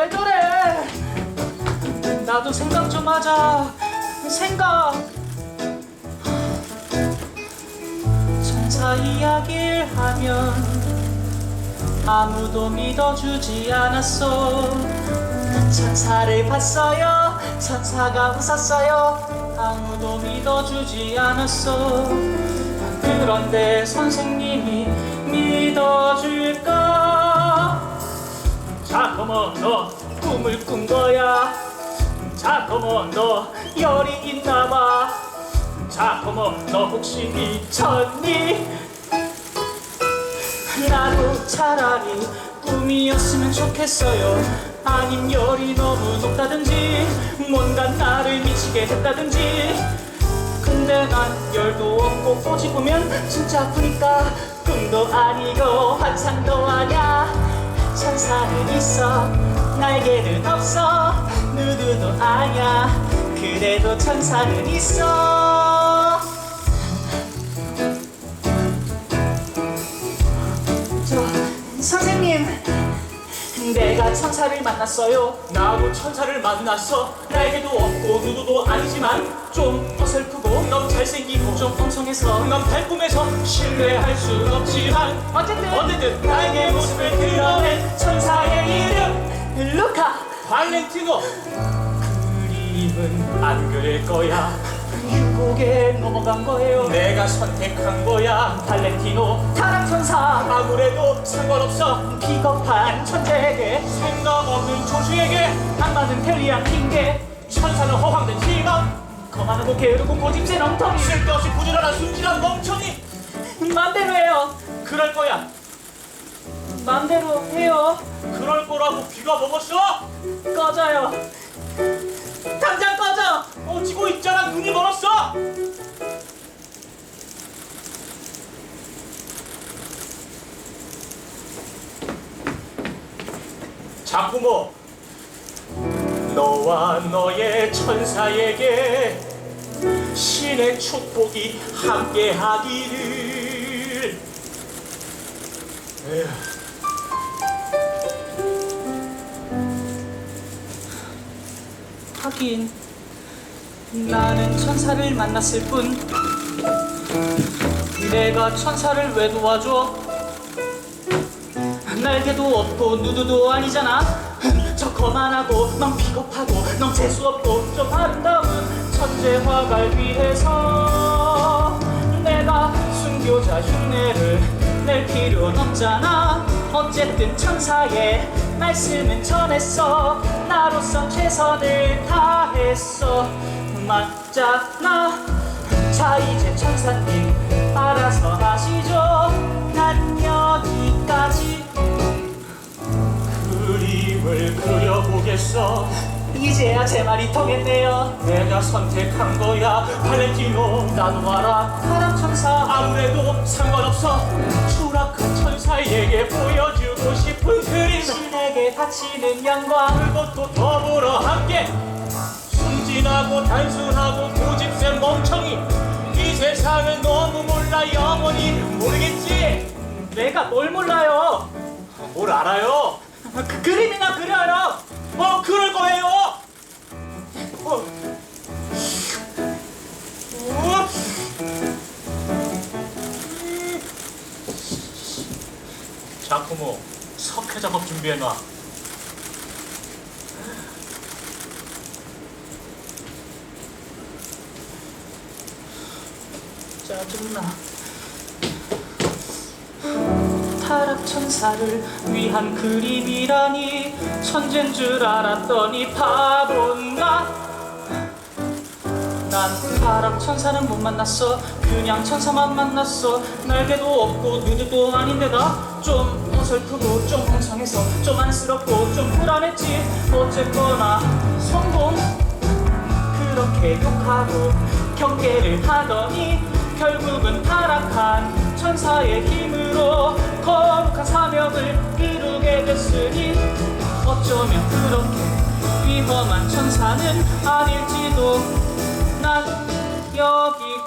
왜 저래? 나도 생각 좀 하자. 생각. 천사 이야기를 하면 아무도 믿어주지 않았어. 천사를 봤어요. 천사가 웃었어요. 아무도 믿어주지 않았어. 그런데 선생님이 믿어 자커머 너 꿈을 꾼 거야. 자커머 너 열이 있나 봐. 자커머 너 혹시 미쳤니? 나도 차라리 꿈이었으면 좋겠어요. 아님 열이 너무 높다든지 뭔가 나를 미치게 했다든지 근데 난 열도 없고 꼬집으면 진짜 아프니까 꿈도 아니고 환상도 아냐 천사는 있어 날개는 없어. 누구도 아냐. 그래도 천사는 있어 저 선생님 내가 천사를 만났어요. 나도 천사를 만났어 날개도 없고 누구도 아니지만 좀 어설프고 너무 잘생기고 좀 엉성해서 넌 달콤해서 신뢰할 순 없지만 어쨌든 어쨌든 나에게 모습을 드러낸 천사의 이름 루카. 발렌티노. 그림은 안 그릴 거야. 유혹에 넘어간 거예요. 내가 선택한 거야 발렌티노 아무래도 상관없어. 비겁한 천재에게 생각 없는 조수에게 안 맞는 편리한 핑계. 천사는 허황된 희망 거만하고 게으르고 고집센 엉터리. 쓸데없이 부지런한 순진한 멍청이. 맘대로 해요. 그럴 거야. 맘대로 해요. 그럴 거라고 귀가 먹었어? 꺼져요. 당장 꺼져! 어, 지고 있잖아. 눈이 멀었어! 자쿠모, 너와 너의 천사에게 신의 축복이 함께하기를. 하긴 나는 천사를 만났을 뿐 내가 천사를 왜 도와줘? 날개도 없고 누드도 아니잖아. 저 거만하고 넌 비겁하고 넌 재수없고 좀 아름다운 천재화가를 위해서 내가 순교자 흉내를 낼 필요는 없잖아. 어쨌든 천사의 말씀은 전했어. 나로서 최선을 다했어. 맞잖아. 자 이제 천사님 알아서 그림을 그려보겠어. 이제야 제 말이 통했네요. 내가 선택한 거야. 발렌티노 나도 알아 타락천사. 아무래도 상관없어. 추락한 천사에게 보여주고 싶은 그림. 신에게 바치는 영광. 그것도 더불어 함께. 순진하고 단순하고 고집센 멍청이. 이 세상을 너무 몰라 영원히 모르겠지? 내가 뭘 몰라요? 뭘 알아요 그 그림이나 그려요 어 그럴 거예요 어. 우와. 자쿠모 석회 작업 준비해놔 짜증나 타락 천사를 위한 그림이라니 천재인 줄 알았더니 바본가? 난 타락 천사는 못 만났어. 그냥 천사만 만났어. 날개도 없고 누드도 아닌데다. 좀 어설프고 좀 엉성해서 좀 안쓰럽고 좀 불안했지. 어쨌거나 성공? 그렇게 욕하고 경계를 하더니 결국은 타락한 천사의 힘으로 거룩한 사명을 이루게 됐으니 어쩌면 그렇게 위험한 천사는 아닐지도 난 여기